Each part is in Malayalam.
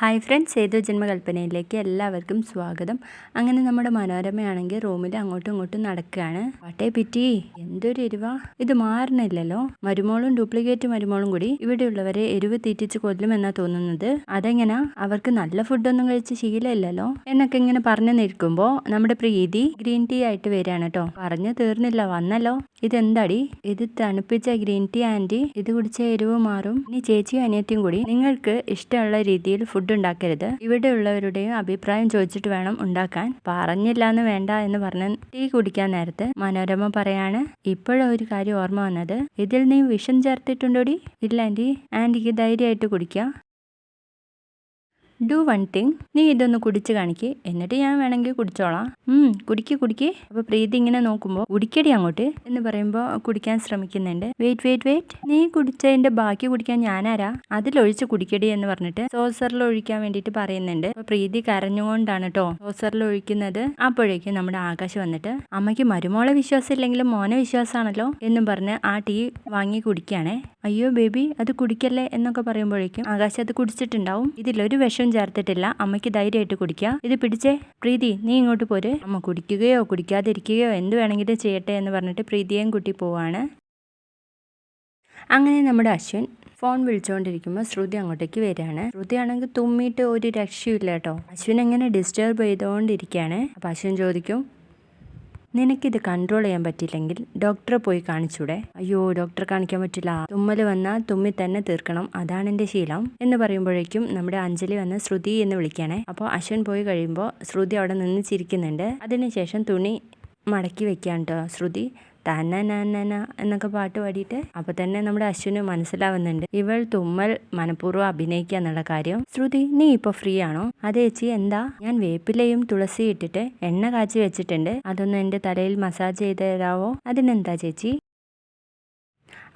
ഹായ് ഫ്രണ്ട്സ് ഏതു ജന്മകൽപ്പനയിലേക്ക് എല്ലാവർക്കും സ്വാഗതം. അങ്ങനെ നമ്മുടെ മനോരമയാണെങ്കിൽ റൂമിൽ അങ്ങോട്ടും ഇങ്ങോട്ടും നടക്കുകയാണ്. പാട്ടേ പിറ്റി എന്തൊരു എരിവ. ഇത് മാറണില്ലല്ലോ മരുമോളും ഡ്യൂപ്ലിക്കേറ്റ് മരുമോളും കൂടി ഇവിടെയുള്ളവരെ എരിവ് തീറ്റിച്ച് കൊല്ലുമെന്നാ തോന്നുന്നത്. അതെങ്ങനാ? അവർക്ക് നല്ല ഫുഡൊന്നും കഴിച്ച് ശീലമില്ലല്ലോ. എന്നൊക്കെ ഇങ്ങനെ പറഞ്ഞു നിൽക്കുമ്പോൾ നമ്മുടെ പ്രീതി ഗ്രീൻ ടീ ആയിട്ട് വരികയാണ് കേട്ടോ. പറഞ്ഞു തീർന്നില്ല വന്നല്ലോ. ഇതെന്താടി? ഇത് തണുപ്പിച്ച ഗ്രീൻ ടീ ആന്റി. ഇത് കുടിച്ച എരിവ് മാറും. ഇനി ചേച്ചിയും അനിയത്തിയും കൂടി നിങ്ങൾക്ക് ഇഷ്ടമുള്ള രീതിയിൽ ഫുഡ് ഉണ്ടാക്കരുത് ഇവിടെയുള്ളവരുടെയും അഭിപ്രായം ചോദിച്ചിട്ട് വേണം ഉണ്ടാക്കാൻ. പറഞ്ഞില്ല എന്ന് വേണ്ട എന്ന് പറഞ്ഞ് ടീ കുടിക്കാൻ നേരത്ത് മനോരമ പറയാണ് ഇപ്പോഴൊരു കാര്യം ഓർമ്മ വന്നത്. ഇതിൽ നീ വിഷം ചേർത്തിട്ടുണ്ടോടി? ഇല്ല ആന്റി. ആന്റിക്ക് ധൈര്യമായിട്ട് കുടിക്കാം. ഡു വൺ തിങ് നീ ഇതൊന്ന് കുടിച്ച് കാണിക്ക്. എന്നിട്ട് ഞാൻ വേണമെങ്കിൽ കുടിച്ചോളാം. ഉം കുടിക്ക് കുടിക്ക്. അപ്പോൾ പ്രീതി ഇങ്ങനെ നോക്കുമ്പോൾ കുടിക്കടി അങ്ങോട്ട് എന്ന് പറയുമ്പോൾ കുടിക്കാൻ ശ്രമിക്കുന്നുണ്ട്. വെയിറ്റ് വെയിറ്റ് വെയിറ്റ് നീ കുടിച്ചതിന്റെ ബാക്കി കുടിക്കാൻ ഞാനാരാ? അതിലൊഴിച്ച് കുടിക്കടി എന്ന് പറഞ്ഞിട്ട് സോസറിൽ ഒഴിക്കാൻ വേണ്ടിട്ട് പറയുന്നുണ്ട്. അപ്പോൾ പ്രീതി കരഞ്ഞുകൊണ്ടാണ് കേട്ടോ സോസറിൽ ഒഴിക്കുന്നത്. അപ്പോഴേക്കും നമ്മുടെ ആകാശ് വന്നിട്ട് അമ്മയ്ക്ക് മരുമോളെ വിശ്വാസം ഇല്ലെങ്കിലും മോനെ വിശ്വാസമാണല്ലോ? എന്നും പറഞ്ഞ് ആ ടീ വാങ്ങി കുടിക്കുകയാണേ അയ്യോ ബേബി അത് കുടിക്കല്ലേ? എന്നൊക്കെ പറയുമ്പോഴേക്കും ആകാശ് അത് കുടിച്ചിട്ടുണ്ടാവും. ഇതിലൊരു വിഷം ചേർത്തിട്ടില്ല. അമ്മയ്ക്ക് ധൈര്യമായിട്ട് കുടിക്കുക ഇത് പിടിച്ചേ. പ്രീതി നീ ഇങ്ങോട്ട് പോര്. അമ്മ കുടിക്കുകയോ കുടിക്കാതിരിക്കുകയോ എന്ത് വേണമെങ്കിലും ചെയ്യട്ടെ എന്ന് പറഞ്ഞിട്ട് പ്രീതിയെയും കുട്ടി പോവാണ്. അങ്ങനെ നമ്മുടെ അശ്വിൻ ഫോൺ വിളിച്ചുകൊണ്ടിരിക്കുമ്പോൾ ശ്രുതി അങ്ങോട്ടേക്ക് വരികയാണ്. ശ്രുതി ആണെങ്കിൽ തുമ്മിയിട്ട് ഒരു രക്ഷയില്ല കേട്ടോ. അശ്വിൻ എങ്ങനെ ഡിസ്റ്റർബ് ചെയ്തുകൊണ്ടിരിക്കുകയാണ്. അപ്പം അശ്വിൻ ചോദിക്കും നിനക്കിത് കൺട്രോൾ ചെയ്യാൻ പറ്റില്ലെങ്കിൽ ഡോക്ടറെ പോയി കാണിച്ചൂടെ? അയ്യോ ഡോക്ടറെ കാണിക്കാൻ പറ്റില്ല. തുമ്മൽ വന്നാൽ തുമ്മി തന്നെ തീർക്കണം. അതാണ് എന്റെ ശീലം. എന്ന് പറയുമ്പോഴേക്കും നമ്മുടെ അഞ്ജലി വന്ന് ശ്രുതി എന്ന് വിളിക്കണേ. അപ്പോൾ അശ്വൻ പോയി കഴിയുമ്പോൾ ശ്രുതി അവിടെ നിന്ന് ചിരിക്കുന്നുണ്ട്. അതിനുശേഷം തുണി മടക്കി വെക്കാൻ കേട്ടോ ശ്രുതി. തന്ന നന്ന എന്നൊക്കെ പാട്ട് പാടിയിട്ട് അപ്പൊ തന്നെ നമ്മുടെ അശ്വിന് മനസ്സിലാവുന്നുണ്ട്. ഇവൾ തുമ്മൽ മനഃപൂർവം അഭിനയിക്കുക എന്നുള്ള കാര്യം. ശ്രുതി നീ ഇപ്പൊ ഫ്രീ ആണോ? അതെ ചേച്ചി എന്താ? ഞാൻ വേപ്പിലയും തുളസി ഇട്ടിട്ട് എണ്ണ കാച്ചി വെച്ചിട്ടുണ്ട്. അതൊന്ന് എന്റെ തലയിൽ മസാജ് ചെയ്ത് തരാവോ അതിനെന്താ ചേച്ചി?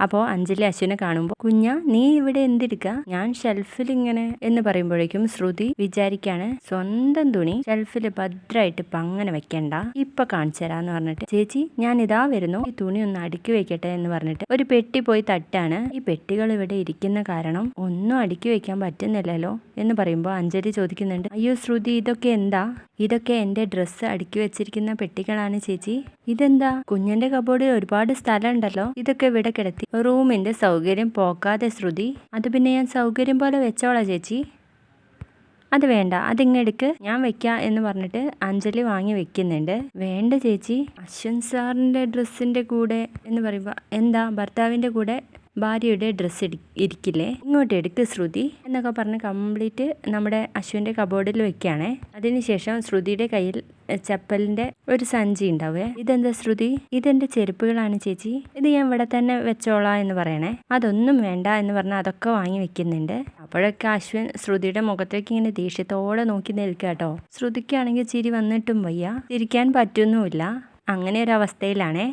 അപ്പോൾ അഞ്ജലി അശ്വിനെ കാണുമ്പോൾ കുഞ്ഞ നീ ഇവിടെ എന്തിരിക്ക ഞാൻ ഷെൽഫിൽ ഇങ്ങനെ എന്ന് പറയുമ്പോഴേക്കും ശ്രുതി വിചാരിക്കാണ് സ്വന്തം തുണി ഷെൽഫിൽ ഭദ്രമായിട്ട് അങ്ങനെ വെക്കണ്ട. ഇപ്പൊ കാണിച്ചു തരാന്ന് പറഞ്ഞിട്ട് ചേച്ചി ഞാൻ ഇതാ വരുന്നു. ഈ തുണി ഒന്ന് അടുക്കി വെക്കട്ടെ എന്ന് പറഞ്ഞിട്ട് ഒരു പെട്ടി പോയി തട്ടാണ്. ഈ പെട്ടികൾ ഇവിടെ ഇരിക്കുന്ന കാരണം ഒന്നും അടുക്കി വെക്കാൻ പറ്റുന്നില്ലല്ലോ? എന്ന് പറയുമ്പോൾ അഞ്ജലി ചോദിക്കുന്നുണ്ട് അയ്യോ ശ്രുതി ഇതൊക്കെ എന്താ? ഇതൊക്കെ എന്റെ ഡ്രസ്സ് അടുക്കി വെച്ചിരിക്കുന്ന പെട്ടികളാണ് ചേച്ചി. ഇതെന്താ? കുഞ്ഞിന്റെ കബോർഡിൽ ഒരുപാട് സ്ഥലം ഉണ്ടല്ലോ ഇതൊക്കെ ഇവിടെ കിടത്തി. റൂമിന്റെ സൗകര്യം പോക്കാതെ ശ്രുതി. അത് പിന്നെ ഞാൻ സൗകര്യം പോലെ വെച്ചോളാം ചേച്ചി. അത് വേണ്ട. അതിങ്ങെടുക്ക് ഞാൻ വെക്കാം എന്ന് പറഞ്ഞിട്ട് അഞ്ജലി വാങ്ങി വെക്കുന്നുണ്ട്. വേണ്ട ചേച്ചി. അശ്വൻ സാറിന്റെ ഡ്രസ്സിന്റെ കൂടെ എന്ന് പറയുമ്പോൾ എന്താ? ഭർത്താവിന്റെ കൂടെ? ഭാര്യയുടെ ഡ്രസ്സ് ഇരിക്കില്ലേ? ഇങ്ങോട്ട് എടുക്ക് ശ്രുതി എന്നൊക്കെ പറഞ്ഞ് കംപ്ലീറ്റ് നമ്മുടെ അശ്വിന്റെ കബോർഡിൽ വെക്കുകയാണേ അതിനുശേഷം ശ്രുതിയുടെ കയ്യിൽ ചപ്പലിന്റെ ഒരു സഞ്ചി ഉണ്ടാവേ. ഇതെന്താ ശ്രുതി? ഇതെന്റെ ചെരുപ്പുകളാണ് ചേച്ചി. ഇത് ഞാൻ ഇവിടെ തന്നെ വെച്ചോളാം എന്ന് പറയണേ. അതൊന്നും വേണ്ട എന്ന് പറഞ്ഞാൽ അതൊക്കെ വാങ്ങി വെക്കുന്നുണ്ട്. അപ്പോഴൊക്കെ അശ്വിൻ ശ്രുതിയുടെ മുഖത്തേക്ക് ഇങ്ങനെ ദേഷ്യത്തോടെ നോക്കി നിൽക്കുക കേട്ടോ ശ്രുതിക്കാണെങ്കിൽ ചിരി വന്നിട്ടും വയ്യ. ചിരിക്കാൻ പറ്റുന്നുമില്ല. അങ്ങനെ ഒരു അവസ്ഥയിലാണേ.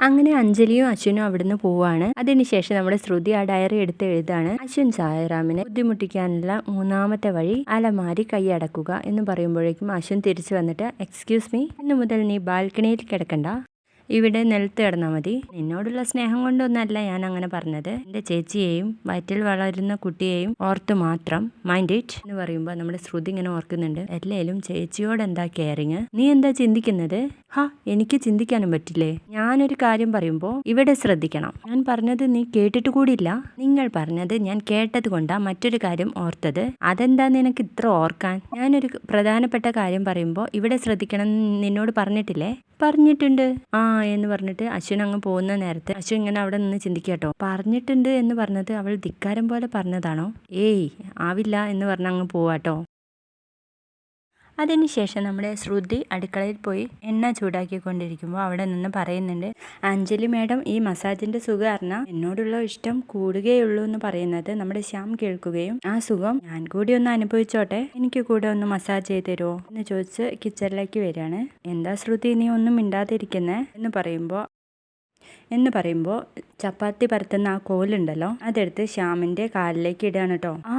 അങ്ങനെ അഞ്ജലിയും അശ്വിനും അവിടുന്ന് പോവാണ്. അതിനുശേഷം നമ്മുടെ ശ്രുതി ആ ഡയറി എടുത്ത് എഴുതാണ്. അശ്വിൻ സായറാമിനെ ബുദ്ധിമുട്ടിക്കാനുള്ള മൂന്നാമത്തെ വഴി അലമാരി കൈയടക്കുക എന്ന് പറയുമ്പോഴേക്കും അശ്വിൻ തിരിച്ചു വന്നിട്ട് എക്സ്ക്യൂസ് മീ ഇന്നു മുതൽ നീ ബാൽക്കണിയിൽ കിടക്കണ്ട. ഇവിടെ നിലത്ത് കിടന്നാൽ മതി. നിന്നോടുള്ള സ്നേഹം കൊണ്ടൊന്നല്ല ഞാൻ അങ്ങനെ പറഞ്ഞത്. എന്റെ ചേച്ചിയെയും വയറ്റിൽ വളരുന്ന കുട്ടിയെയും ഓർത്ത് മാത്രം മൈൻഡ് ഇറ്റ് എന്ന് പറയുമ്പോൾ നമ്മുടെ ശ്രുതി ഇങ്ങനെ ഓർക്കുന്നുണ്ട്. എല്ലാവരും ചേച്ചിയോട് എന്താ കെയറിങ് നീ എന്താ ചിന്തിക്കുന്നത്? ഹാ എനിക്ക് ചിന്തിക്കാനും പറ്റില്ലേ? ഞാനൊരു കാര്യം പറയുമ്പോൾ ഇവിടെ ശ്രദ്ധിക്കണം. ഞാൻ പറഞ്ഞത് നീ കേട്ടിട്ട് കൂടിയില്ല. നിങ്ങൾ പറഞ്ഞത് ഞാൻ കേട്ടത് കൊണ്ടാ മറ്റൊരു കാര്യം ഓർത്തത്. അതെന്താ നിനക്ക് ഇത്ര ഓർക്കാൻ? ഞാനൊരു പ്രധാനപ്പെട്ട കാര്യം പറയുമ്പോൾ ഇവിടെ ശ്രദ്ധിക്കണം നിന്നോട് പറഞ്ഞിട്ടില്ലേ? പറഞ്ഞിട്ടുണ്ട്. ആ എന്ന് പറഞ്ഞിട്ട് അശ്വിൻ അങ്ങ് പോകുന്ന നേരത്തെ അശ്വിൻ ഇങ്ങനെ അവിടെ നിന്ന് ചിന്തിക്കാട്ടോ. പറഞ്ഞിട്ടുണ്ട് എന്ന് പറഞ്ഞത് അവൾ ധിക്കാരം പോലെ പറഞ്ഞതാണോ? ഏയ് ആവില്ല എന്ന് പറഞ്ഞ് അങ്ങ് പോവാട്ടോ. അതിനുശേഷം നമ്മുടെ ശ്രുതി അടുക്കളയിൽ പോയി എണ്ണ ചൂടാക്കിക്കൊണ്ടിരിക്കുമ്പോൾ അവിടെ നിന്ന് പറയുന്നുണ്ട് അഞ്ജലി മാഡം ഈ മസാജിന്റെ സുഖം അറിഞ്ഞാൽ എന്നോടുള്ള ഇഷ്ടം കൂടുകയുള്ളൂ എന്ന് പറയുന്നത് നമ്മുടെ ശ്യാം കേൾക്കുകയും ആ സുഖം ഞാൻ കൂടി ഒന്ന് അനുഭവിച്ചോട്ടെ എനിക്ക് കൂടെ ഒന്ന് മസാജ് ചെയ്ത് തരുമോ എന്ന് ചോദിച്ച് കിച്ചണിലേക്ക് വരികയാണ്. എന്താ ശ്രുതി നീ ഒന്നും മിണ്ടാതിരിക്കുന്നേ? എന്ന് പറയുമ്പോൾ എന്ന് പറയുമ്പോൾ ചപ്പാത്തി പരത്തുന്ന ആ കോലുണ്ടല്ലോ അതെടുത്ത് ശ്യാമിന്റെ കാലിലേക്ക് ഇടുകയാണ് കേട്ടോ. ആ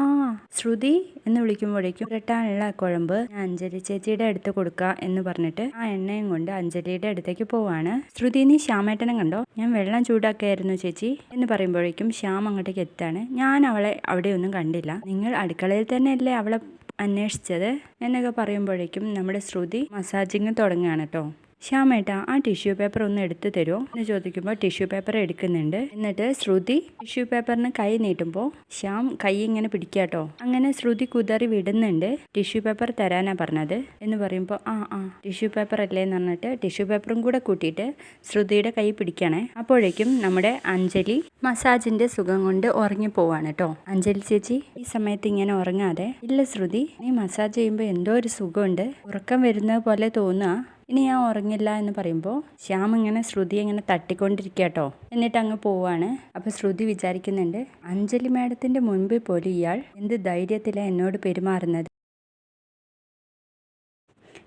ശ്രുതി എന്ന് വിളിക്കുമ്പോഴേക്കും പുരട്ടാനുള്ള കുഴമ്പ് ഞാൻ അഞ്ജലി ചേച്ചിയുടെ അടുത്ത് കൊടുക്കുക എന്ന് പറഞ്ഞിട്ട് ആ എണ്ണയും കൊണ്ട് അഞ്ജലിയുടെ അടുത്തേക്ക് പോവാണ്. ശ്രുതി നീ ശ്യാമേട്ടനെ കണ്ടോ? ഞാൻ വെള്ളം ചൂടാക്കായിരുന്നു ചേച്ചി എന്ന് പറയുമ്പോഴേക്കും ശ്യാം അങ്ങോട്ടേക്ക് എത്താണ്. ഞാൻ അവളെ അവിടെയൊന്നും കണ്ടില്ല. നിങ്ങൾ അടുക്കളയിൽ തന്നെയല്ലേ അവളെ അന്വേഷിച്ചത്? എന്നൊക്കെ പറയുമ്പോഴേക്കും നമ്മുടെ ശ്രുതി മസാജിങ് തുടങ്ങുകയാണ് കേട്ടോ. ശ്യാമേട്ടാ ആ ടിഷ്യൂ പേപ്പർ ഒന്ന് എടുത്തു തരുമോ എന്ന് ചോദിക്കുമ്പോൾ ടിഷ്യൂ പേപ്പർ എടുക്കുന്നുണ്ട്. എന്നിട്ട് ശ്രുതി ടിഷ്യൂ പേപ്പറിന് കൈ നീട്ടുമ്പോൾ ശ്യാം കൈ ഇങ്ങനെ പിടിക്കാട്ടോ അങ്ങനെ ശ്രുതി കുതറി വിടുന്നുണ്ട്. ടിഷ്യൂ പേപ്പർ തരാനാ പറഞ്ഞത്. എന്ന് പറയുമ്പോൾ ആ ആ ടിഷ്യൂ പേപ്പർ അല്ലേ എന്ന് പറഞ്ഞിട്ട് ടിഷ്യൂ പേപ്പറും കൂടെ കൂട്ടിയിട്ട് ശ്രുതിയുടെ കൈ പിടിക്കണേ. അപ്പോഴേക്കും നമ്മുടെ അഞ്ജലി മസാജിന്റെ സുഖം കൊണ്ട് ഉറങ്ങി പോവാണ് കേട്ടോ അഞ്ജലി ചേച്ചി ഈ സമയത്ത് ഇങ്ങനെ ഉറങ്ങാതെ? ഇല്ല ശ്രുതി നീ മസാജ് ചെയ്യുമ്പോൾ എന്തോ ഒരു സുഖമുണ്ട്. ഉറക്കം വരുന്ന പോലെ തോന്നുക ഇനി ഞാൻ ഉറങ്ങില്ല എന്ന് പറയുമ്പോൾ ശ്യാം ഇങ്ങനെ ശ്രുതി ഇങ്ങനെ തട്ടിക്കൊണ്ടിരിക്കുക കേട്ടോ എന്നിട്ട് അങ്ങ് പോവാണ്. അപ്പോൾ ശ്രുതി വിചാരിക്കുന്നുണ്ട് അഞ്ജലി മാഡത്തിന്റെ മുൻപിൽ പോലും ഇയാൾ എന്ത് ധൈര്യത്തിലാണ് എന്നോട് പെരുമാറുന്നത്?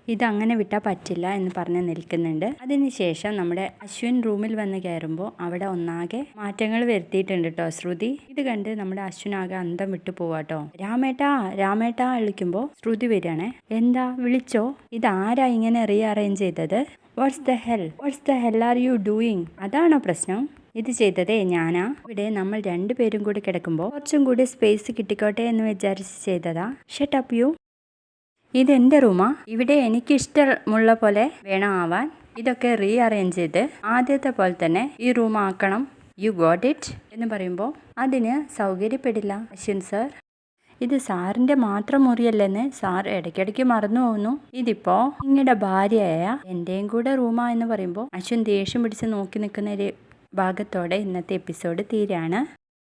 ഇതങ്ങനെ വിട്ടാൽ പറ്റില്ല എന്ന് പറഞ്ഞ് നിൽക്കുന്നുണ്ട്. അതിനുശേഷം നമ്മുടെ അശ്വിൻ റൂമിൽ വന്ന് കയറുമ്പോൾ അവിടെ ഒന്നാകെ മാറ്റങ്ങൾ വരുത്തിയിട്ടുണ്ട് കേട്ടോ ശ്രുതി. ഇത് കണ്ട് നമ്മുടെ അശ്വിൻ ആകെ അന്തം വിട്ടു പോവാട്ടോ രാമേട്ടാ രാമേട്ടാ വിളിക്കുമ്പോൾ ശ്രുതി വരികയാണേ. എന്താ വിളിച്ചോ? ഇതാരാ ഇങ്ങനെ റീ അറേഞ്ച് ചെയ്തത്? What's the hell what's the hell are you doing അതാണോ പ്രശ്നം? ഇത് ചെയ്തതേ ഞാനാ. ഇവിടെ നമ്മൾ രണ്ടുപേരും കൂടി കിടക്കുമ്പോൾ കുറച്ചും കൂടി സ്പേസ് കിട്ടിക്കോട്ടെ എന്ന് വിചാരിച്ച് ചെയ്തതാ. ഷെട്ട് അപ്പ് യു ഇതെന്റെ റൂമാ. ഇവിടെ എനിക്ക് ഇഷ്ടമുള്ള പോലെ വേണം ആവാൻ ഇതൊക്കെ റീ അറേഞ്ച് ചെയ്ത് ആദ്യത്തെ പോലെ തന്നെ ഈ റൂം ആക്കണം. യു ഗോട്ട് ഇറ്റ് എന്ന് പറയുമ്പോൾ അതിന് സൗകര്യപ്പെടില്ല. അശ്വിൻ സർ ഇത് സാറിന്റെ മാത്രം മുറിയല്ലെന്ന് സാർ ഇടയ്ക്കിടയ്ക്ക് മറന്നു പോകുന്നു. ഇതിപ്പോൾ നിങ്ങളുടെ ഭാര്യയായ എന്റെയും കൂടെ റൂമാ എന്ന് പറയുമ്പോൾ അശ്വിൻ ദേഷ്യം പിടിച്ച് നോക്കി നിൽക്കുന്ന ഒരു ഭാഗത്തോടെ ഇന്നത്തെ എപ്പിസോഡ് തീരാണ്.